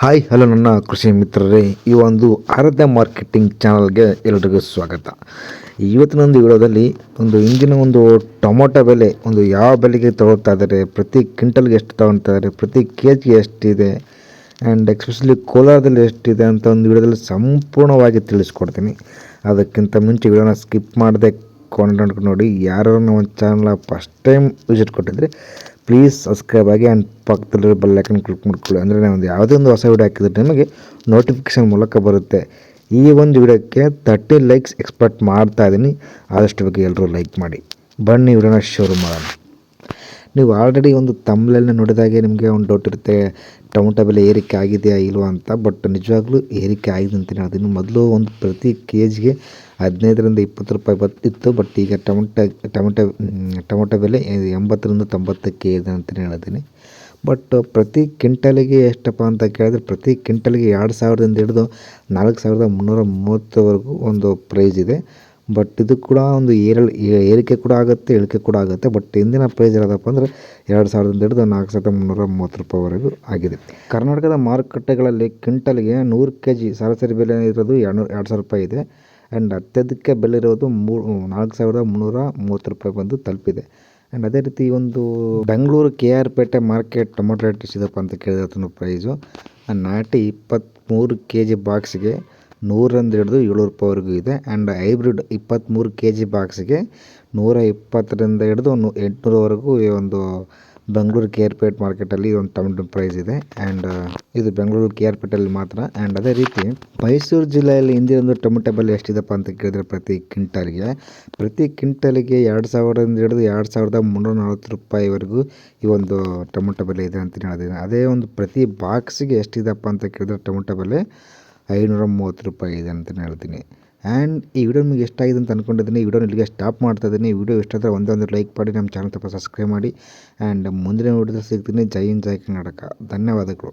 Hi, hello ನನ್ನ ಕೃಷಿ ಮಿತ್ರರೇ, ಈ ಒಂದು ಆರಾಧ್ಯ ಮಾರ್ಕೆಟಿಂಗ್ ಚಾನಲ್ಗೆ ಎಲ್ರಿಗೂ ಸ್ವಾಗತ. ಇವತ್ತಿನ ಒಂದು ವಿಡಿಯೋದಲ್ಲಿ ಒಂದು ಇಂದಿನ ಒಂದು ಟೊಮೊಟೊ ಬೆಲೆ ಒಂದು ಯಾವ ಬೆಲೆಗೆ ತಗೊಳ್ತಾ ಇದ್ದಾರೆ, ಪ್ರತಿ ಕ್ವಿಂಟಲ್ಗೆ ಎಷ್ಟು ತಗೊಳ್ತಾ ಇದ್ದಾರೆ, ಪ್ರತಿ ಕೆ ಜಿಗೆ ಎಷ್ಟಿದೆ ಆ್ಯಂಡ್ ಎಕ್ಸ್ಪೆಷಲಿ ಕೋಲಾರದಲ್ಲಿ ಎಷ್ಟಿದೆ ಅಂತ ಒಂದು ವಿಡಿಯೋದಲ್ಲಿ ಸಂಪೂರ್ಣವಾಗಿ ತಿಳಿಸ್ಕೊಡ್ತೀನಿ. ಅದಕ್ಕಿಂತ ಮುಂಚೆ ವಿಡಿಯೋನ ಸ್ಕಿಪ್ ಮಾಡದೆ ಕೊಂಡ್ಕೊಂಡು ನೋಡಿ ಯಾರು ನಮ್ಮ ಚಾನಲ್ ಫಸ್ಟ್ ಟೈಮ್ ವಿಸಿಟ್ ಕೊಟ್ಟಿದ್ರೆ ಪ್ಲೀಸ್ ಸಬ್ಸ್ಕ್ರೈಬ್ ಆಗಿ ಆ್ಯಂಡ್ ಪಕ್ಕದಲ್ಲಿರೋ ಬೆಲ್ಲೈಕನ್ ಕ್ಲಿಕ್ ಮಾಡ್ಕೊಳ್ಳಿ. ಅಂದರೆ ನಾನು ಯಾವುದೇ ಒಂದು ಹೊಸ ವಿಡಿಯೋ ಹಾಕಿದ್ರೆ ನಿಮಗೆ ನೋಟಿಫಿಕೇಷನ್ ಮೂಲಕ ಬರುತ್ತೆ. ಈ ಒಂದು ವಿಡಿಯೋಕ್ಕೆ ತರ್ಟಿ ಲೈಕ್ಸ್ ಎಕ್ಸ್ಪೆಕ್ಟ್ ಮಾಡ್ತಾ ಇದ್ದೀನಿ. ಆದಷ್ಟು ಬಗ್ಗೆ ಎಲ್ಲರೂ ಲೈಕ್ ಮಾಡಿ. ಬನ್ನಿ, ವಿಡಿಯೋನ ಶುರು ಮಾಡೋಣ. ನೀವು ಆಲ್ರೆಡಿ ಒಂದು ತಮ್ಮಲಲ್ಲಿ ನೋಡಿದಾಗೆ ನಿಮಗೆ ಒಂದು ಡೌಟ್ ಇರುತ್ತೆ ಟೊಮೊಟೊ ಬೆಲೆ ಏರಿಕೆ ಆಗಿದೆಯಾ ಇಲ್ವಾ ಅಂತ ಬಟ್ ನಿಜವಾಗ್ಲೂ ಏರಿಕೆ ಆಗಿದೆ ಅಂತಲೇ ಹೇಳ್ತೀನಿ ಮೊದಲು ಒಂದು ಪ್ರತಿ ಕೆ ಜಿಗೆ ಹದಿನೈದರಿಂದ ಇಪ್ಪತ್ತು ರೂಪಾಯಿ ಬರ್ತಿತ್ತು ಬಟ್ ಈಗ ಟೊಮೊಟೊ ಟೊಮೊಟೊ ಟೊಮೊಟೊ ಬೆಲೆ ಎಂಬತ್ತರಿಂದ ತೊಂಬತ್ತಕ್ಕೆ ಇದೆ ಅಂತಲೇ ಹೇಳ್ತೀನಿ. ಬಟ್ ಪ್ರತಿ ಕ್ವಿಂಟಲಿಗೆ ಎಷ್ಟಪ್ಪ ಅಂತ ಕೇಳಿದ್ರೆ ಪ್ರತಿ ಕ್ವಿಂಟಲಿಗೆ ಎರಡು ಸಾವಿರದಿಂದ ಹಿಡಿದು ನಾಲ್ಕು ಸಾವಿರದ ಮುನ್ನೂರ ಮೂವತ್ತವರೆಗೂ ಒಂದು ಪ್ರೈಸ್ ಇದೆ. ಬಟ್ ಇದು ಕೂಡ ಒಂದು ಏರಲ್ ಏರಿಕೆ ಕೂಡ ಆಗುತ್ತೆ, ಇಳಿಕೆ ಕೂಡ ಆಗುತ್ತೆ. ಬಟ್ ಇಂದಿನ ಪ್ರೈಸ್ ಇರೋದಪ್ಪ ಅಂದರೆ ಎರಡು ಸಾವಿರದಿಂದ ಹಿಡಿದು ನಾಲ್ಕು ಸಾವಿರದ ಮುನ್ನೂರ ಮೂವತ್ತು ರೂಪಾಯಿವರೆಗೂ ಆಗಿದೆ. ಕರ್ನಾಟಕದ ಮಾರುಕಟ್ಟೆಗಳಲ್ಲಿ ಕ್ವಿಂಟಲ್ಗೆ ನೂರು ಕೆ ಜಿ ಸರಾಸರಿ ಬೆಲೆ ಇರೋದು ಎರಡು ಎರಡು ಸಾವಿರ ರೂಪಾಯಿ ಇದೆ. ಆ್ಯಂಡ್ ಅತ್ಯಧಿಕ ಬೆಲೆ ಇರೋದು ಮೂ, ನಾಲ್ಕು ಸಾವಿರದ ಮುನ್ನೂರ ಮೂವತ್ತು ರೂಪಾಯಿ ಬಂದು ತಲುಪಿದೆ. ಆ್ಯಂಡ್ ಅದೇ ರೀತಿ ಒಂದು Bengaluru K R Pete market tomato rate ಎಷ್ಟಿದೆಪ್ಪ ಅಂತ ಕೇಳಿದ್ರೆ ಅದನ್ನು ಪ್ರೈಸು ನಾಟಿ ಇಪ್ಪತ್ತ್ಮೂರು ಕೆ ಜಿ ಬಾಕ್ಸ್ಗೆ ನೂರರಿಂದ ಹಿಡಿದು ಏಳು ರೂಪಾಯಿವರೆಗೂ ಇದೆ. ಆ್ಯಂಡ್ ಹೈಬ್ರಿಡ್ ಇಪ್ಪತ್ತ್ಮೂರು ಕೆ ಜಿ ಬಾಕ್ಸಿಗೆ ನೂರ ಇಪ್ಪತ್ತರಿಂದ ಹಿಡಿದು ನು ಎಂಟುನೂರವರೆಗೂ ಈ ಒಂದು ಬೆಂಗಳೂರು ಕೆ ಆರ್ ಪೇಟ್ ಮಾರ್ಕೆಟಲ್ಲಿ ಒಂದು ಟೊಮೆಟೊ ಪ್ರೈಸ್ ಇದೆ. ಆ್ಯಂಡ್ ಇದು ಬೆಂಗಳೂರು ಕೆ ಆರ್ ಪೇಟಲ್ಲಿ ಮಾತ್ರ. ಆ್ಯಂಡ್ ಅದೇ ರೀತಿ ಮೈಸೂರು ಜಿಲ್ಲೆಯಲ್ಲಿ ಇಂದಿನ ಒಂದು ಟೊಮೆಟೊ ಬೆಲೆ ಎಷ್ಟಿದಪ್ಪ ಅಂತ ಕೇಳಿದ್ರೆ ಪ್ರತಿ ಕ್ವಿಂಟಲ್ಗೆ ಪ್ರತಿ ಕ್ವಿಂಟಲ್ಗೆ ಎರಡು ಸಾವಿರದಿಂದ ಹಿಡಿದು ಎರಡು ಸಾವಿರದ ಮುನ್ನೂರ ನಲ್ವತ್ತು ರೂಪಾಯಿವರೆಗೂ ಈ ಒಂದು ಟೊಮೆಟೊ ಬೆಲೆ ಇದೆ ಅಂತ ಹೇಳಿದ್ದೀನಿ ಅದೇ ಒಂದು ಪ್ರತಿ ಬಾಕ್ಸಿಗೆ ಎಷ್ಟಿದಪ್ಪ ಅಂತ ಕೇಳಿದ್ರೆ ಟೊಮೆಟೊ ಬೆಲೆ ಐನೂರ ಮೂವತ್ತು ರೂಪಾಯಿ ಇದೆ ಅಂತಲೇ ಹೇಳ್ತೀನಿ. ಆ್ಯಂಡ್ ಈ ವಿಡಿಯೋ ನಿಮಗೆ ಇಷ್ಟ ಆಗಿದೆ ಅಂತ ಅಂದ್ಕೊಂಡಿದ್ದೀನಿ ಈ ವಿಡಿಯೋ ಇಲ್ಲಿಗೆ ಸ್ಟಾಪ್ ಮಾಡ್ತಾ ಇದ್ದೀನಿ. ಈ ವಿಡಿಯೋ ಇಷ್ಟ ಆದರೆ ಒಂದೇ ಒಂದು ಲೈಕ್ ಮಾಡಿ, ನಮ್ಮ ಚಾನಲ್ ತಪ್ಪ ಸಬ್ಸ್ಕ್ರೈಬ್ ಮಾಡಿ. ಆ್ಯಂಡ್ ಮುಂದಿನ ವಿಡಿಯೋದಲ್ಲಿ ಸಿಗ್ತೀನಿ. ಜೈ ಹಿಂದ್, ಜೈ ಕರ್ನಾಟಕ. ಧನ್ಯವಾದಗಳು.